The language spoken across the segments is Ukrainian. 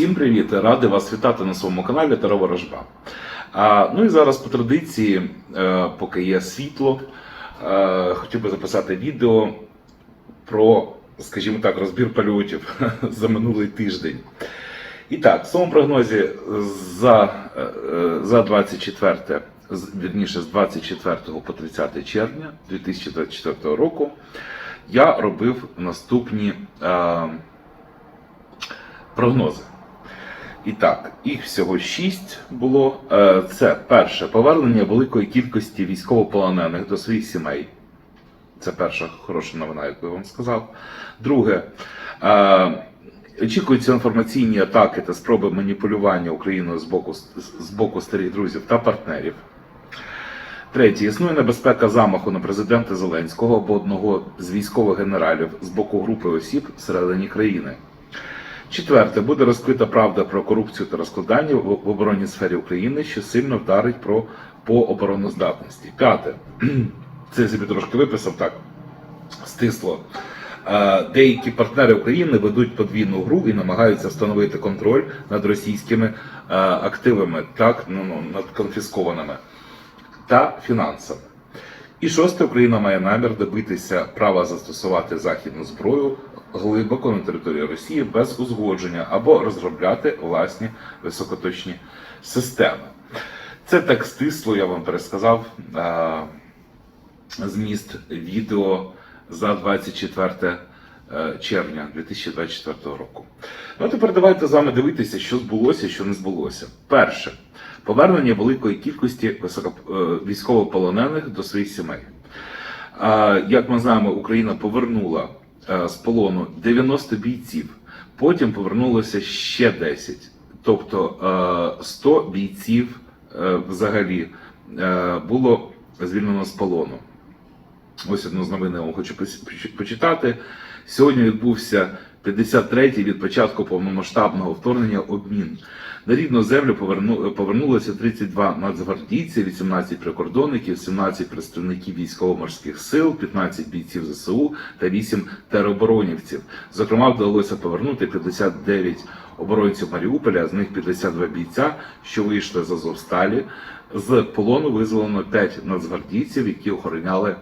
Всім привіт! Радий вас вітати на своєму каналі Таро Ворожба. Ну і зараз по традиції, е, поки є світло, е, хотів би записати відео про, скажімо так, розбір польотів за минулий тиждень. І так, в своєму прогнозі за, е, за 24, з- вірніше з 24 по 30 червня 2024 року я робив наступні прогнози. І так, їх всього шість було. Е, Це перше повернення великої кількості військовополонених до своїх сімей. Це перша хороша новина, яку я вам сказав. Друге, е, очікуються інформаційні атаки та спроби маніпулювання Україною з боку, з боку старих друзів та партнерів. Третє, існує небезпека замаху на президента Зеленського або одного з військових генералів з боку групи осіб всередині країни. Четверте, буде розкрита правда про корупцію та розкладання в оборонній сфері України, що сильно вдарить про по обороноздатності. П'яте, це собі трошки виписав так стисло. Е, Деякі партнери України ведуть подвійну гру і намагаються встановити контроль над російськими е, активами, так ну, ну над конфіскованими та фінансами. І шосте, Україна має намір добитися права застосувати західну зброю глибоко на території Росії без узгодження або розробляти власні високоточні системи. Це так стисло, я вам пересказав е, зміст відео за 24 е, червня 2024 року. Ну а тепер давайте з вами дивитися, що збулося, що не збулося. Перше повернення великої кількості високо, е, військовополонених до своїх сімей. Як ми знаємо, Україна повернула з полону 90 бійців, потім повернулося ще 10. Тобто е, 100 бійців е, взагалі е, було звільнено з полону. Ось одну з новин я вам хочу почитати. Сьогодні відбувся 53-й від початку повномасштабного вторгнення обмін. На рідну землю поверну, повернулося 32 нацгвардійці, 18 прикордонників, 17 представників військово-морських сил, 15 бійців ЗСУ та 8 тероборонівців. Зокрема, вдалося повернути 59 оборонців Маріуполя, з них 52 бійця, що вийшли з Азовсталі. З полону визволено 5 нацгвардійців, які охороняли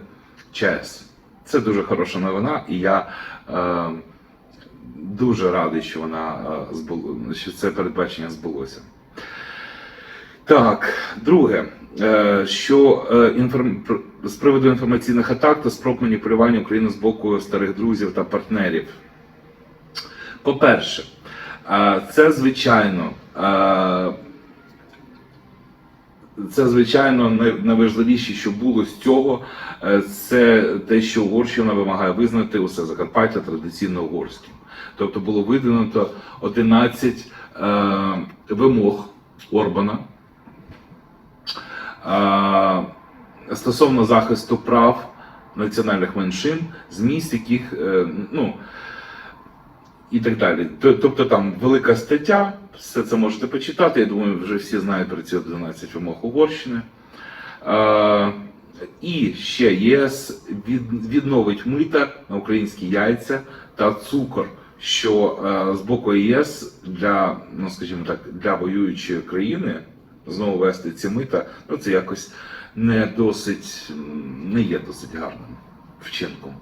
ЧАЕС. Це дуже хороша новина, і я е, дуже радий, що вона е, що це передбачення збулося. Так, друге, е, що е, інформ... з приводу інформаційних атак та спроб маніпулювання України з боку старих друзів та партнерів. По-перше, е, це звичайно. е, це, звичайно, найважливіше, що було з цього, е, це те, що Угорщина вимагає визнати усе Закарпаття традиційно угорським. Тобто було видвинуто 11 е, вимог Орбана е, стосовно захисту прав національних меншин, зміст яких е, ну, і так далі. Тобто там велика стаття, все це можете почитати. Я думаю, вже всі знають про ці 11 вимог Угорщини. І ще ЄС від, відновить мита на українські яйця та цукор, що е, з боку ЄС для, ну скажімо так, для воюючої країни знову вести ці мита, ну це якось не досить, не є досить гарним вчинком.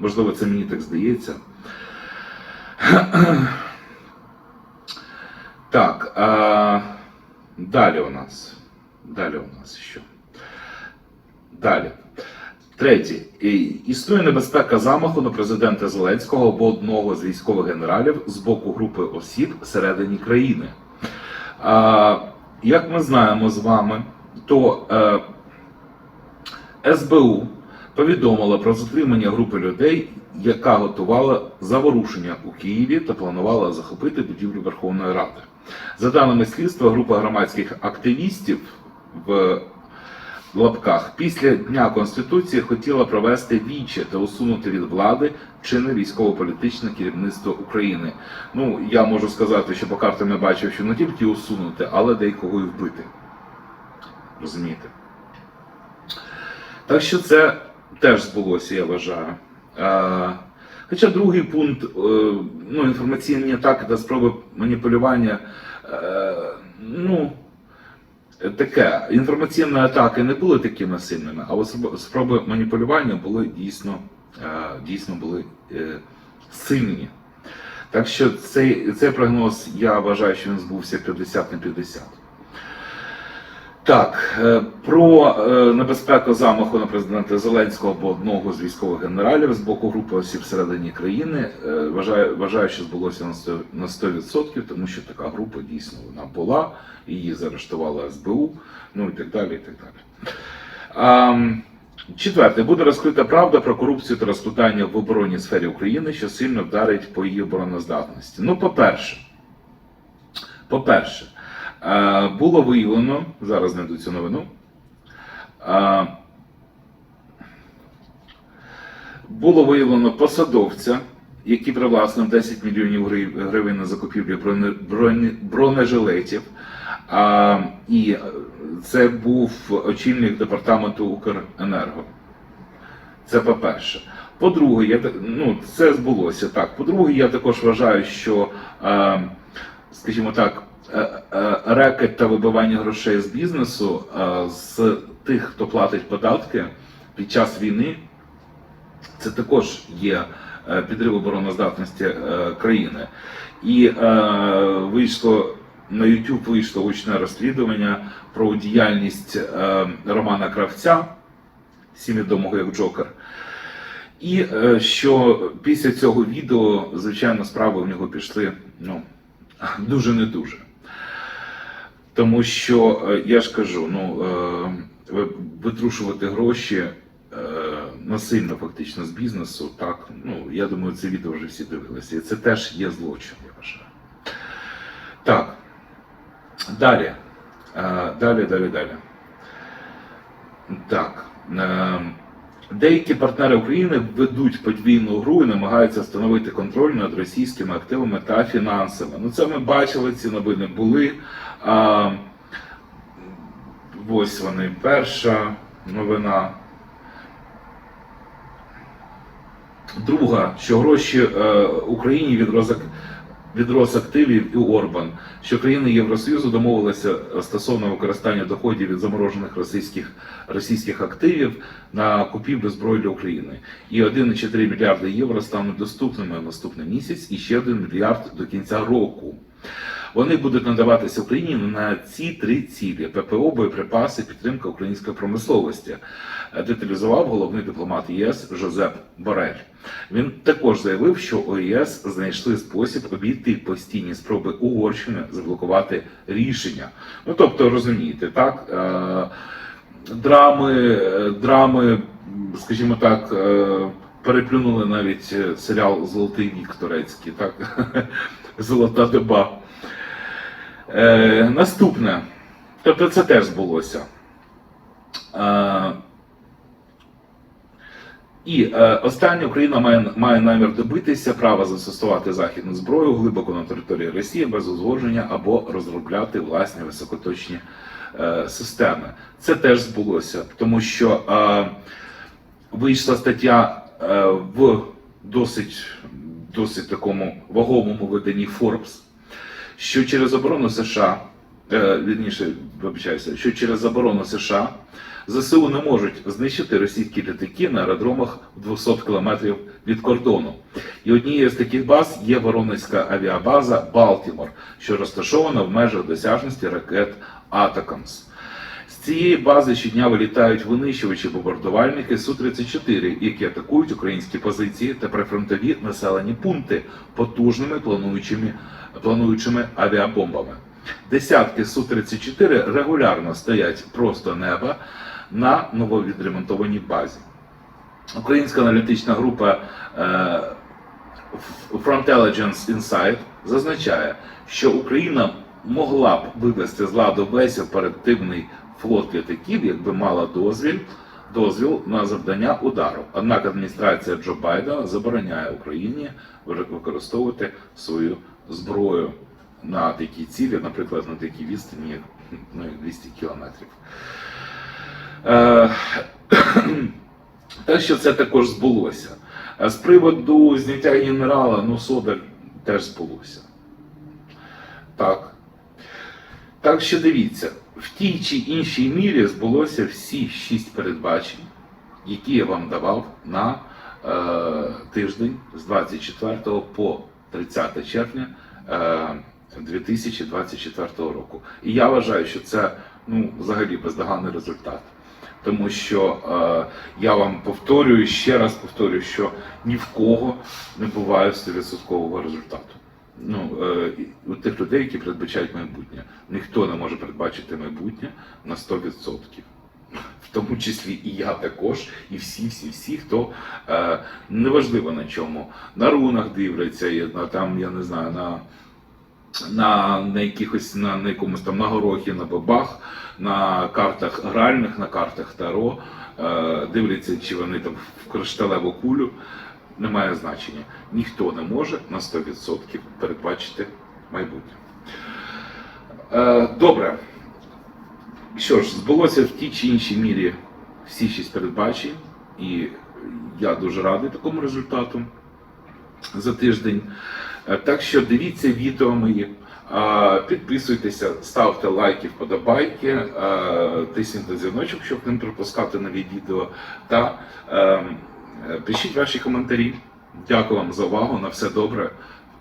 Можливо, це мені так здається. Так, а, далі у нас. Далі у нас що? Далі. Третє. Існує небезпека замаху на президента Зеленського або одного з військових генералів з боку групи осіб всередині країни. А, як ми знаємо з вами, то е, СБУ повідомила про затримання групи людей, яка готувала заворушення у Києві та планувала захопити будівлю Верховної Ради. За даними слідства, група громадських активістів в лапках після Дня Конституції хотіла провести віче та усунути від влади чинне військово-політичне керівництво України. Ну, я можу сказати, що по картам я бачив, що не тільки усунути, але деякого і вбити. Розумієте? Так що це теж збулося, я вважаю. Хоча другий пункт, е, ну, інформаційні атаки та спроби маніпулювання, е, ну, таке, інформаційні атаки не були такими сильними, а от спроби маніпулювання були дійсно, е, дійсно були сильні. Так що цей, цей прогноз, я вважаю, що він збувся 50 на 50. Так, е, про е, небезпеку замаху на президента Зеленського або одного з військових генералів з боку групи осіб всередині країни е, вважаю, вважаю, що збулося на 100%, тому що така група дійсно вона була, її заарештувала СБУ, ну і так далі. І так далі. Четверте, буде розкрита правда про корупцію та розплутання в оборонній сфері України, що сильно вдарить по її обороноздатності. Ну, по-перше, по-перше, було виявлено, зараз знайду цю новину. Було виявлено посадовця, який привласнив 10 мільйонів гривень на закупівлю броне- броне- бронежилетів. І це був очільник департаменту Укренерго. Це по-перше. По-друге, я ну, це збулося так. По-друге, я також вважаю, що, скажімо так, рекет та вибивання грошей з бізнесу е, з тих, хто платить податки під час війни, це також є е, підрив обороноздатності е, країни. І е, вийшло на YouTube вийшло гучне розслідування про діяльність е, Романа Кравця, всім відомого як Джокер. І е, що після цього відео, звичайно, справи в нього пішли ну, дуже не дуже. Тому що е, я ж кажу, ну е, витрушувати гроші е, насильно фактично з бізнесу, так, ну я думаю, це відео вже всі дивилися. І це теж є злочин, я вважаю. Так. Далі. Далі, далі, далі. Так. Деякі партнери України ведуть подвійну гру і намагаються встановити контроль над російськими активами та фінансами. Ну це ми бачили, ці новини були. А, ось вони. Перша новина. Друга, що гроші е, Україні від розак від активів і Орбан, що країни Євросоюзу домовилися стосовно використання доходів від заморожених російських, російських активів на купівлю зброї для України. І 1,4 мільярди євро стануть доступними в наступний місяць і ще 1 мільярд до кінця року. Вони будуть надаватися Україні на ці три цілі: ППО, боєприпаси, підтримка української промисловості. Е, Деталізував головний дипломат ЄС Жозеп Борель. Він також заявив, що ОЄС знайшли спосіб обійти постійні спроби Угорщини заблокувати рішення. Ну тобто, розумієте, так е, драми, е, драми, скажімо так. Переплюнули навіть серіал Золотий вік турецький, так? Золота доба. Е, наступне. Тобто це теж збулося. Е, і е, останнє Україна має, має намір добитися права застосувати західну зброю глибоко на території Росії без узгодження або розробляти власні високоточні е, системи. Це теж збулося, тому що е, вийшла стаття е, в досить, досить такому вагомому виданні Forbes, що через оборону США, е, вірніше, вибачаюся, що через заборону США ЗСУ не можуть знищити російські літаки на аеродромах в 200 кілометрів від кордону. І однією з таких баз є Воронезька авіабаза Балтімор, що розташована в межах досяжності ракет Атакамс. Цієї бази щодня вилітають винищувачі бомбардувальники Су-34, які атакують українські позиції та прифронтові населені пункти потужними плануючими, плануючими авіабомбами. Десятки Су-34 регулярно стоять просто неба на нововідремонтованій базі. Українська аналітична група е, Frontelligence Insight зазначає, що Україна могла б вивести з ладу весь оперативний флот літаків, якби мала дозвіл, дозвіл на завдання удару. Однак адміністрація Джо Байдена забороняє Україні використовувати свою зброю на такі цілі, наприклад, на такій відстані, як ну, 200 кілометрів. Е, так що це також збулося. Е, З приводу зняття генерала, ну, Содаль теж збулося. Так. Так що дивіться, в тій чи іншій мірі збулося всі шість передбачень, які я вам давав на е, тиждень з 24 по 30 червня е, 2024 року. І я вважаю, що це ну, взагалі бездоганний результат. Тому що е, я вам повторюю, ще раз повторюю, що ні в кого не буває 100% результату. Ну, е, у тих людей, які передбачають майбутнє, ніхто не може передбачити майбутнє на 100%. В тому числі і я також, і всі, всі, всі, хто е, неважливо на чому, на рунах дивляться, на там, я не знаю, на, на, на якихось на, на якомусь там на горохі, на бабах, на картах гральних, на картах Таро, е, дивляться, чи вони там в кришталеву кулю. Немає значення. Ніхто не може на 100% передбачити майбутнє. Е, добре. Що ж, збулося в тій чи іншій мірі всі шість передбачень, і я дуже радий такому результату за тиждень. Е, Так що дивіться відео мої, е, підписуйтеся, ставте лайки, вподобайки, тисніть на дзвіночок, щоб не пропускати нові відео. Та е, е, пишіть ваші коментарі. Дякую вам за увагу. На все добре.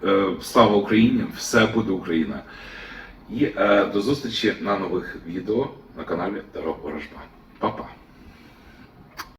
Е, Слава Україні! Все буде Україна! І е, до зустрічі на нових відео на каналі Таро Ворожба. Па-па!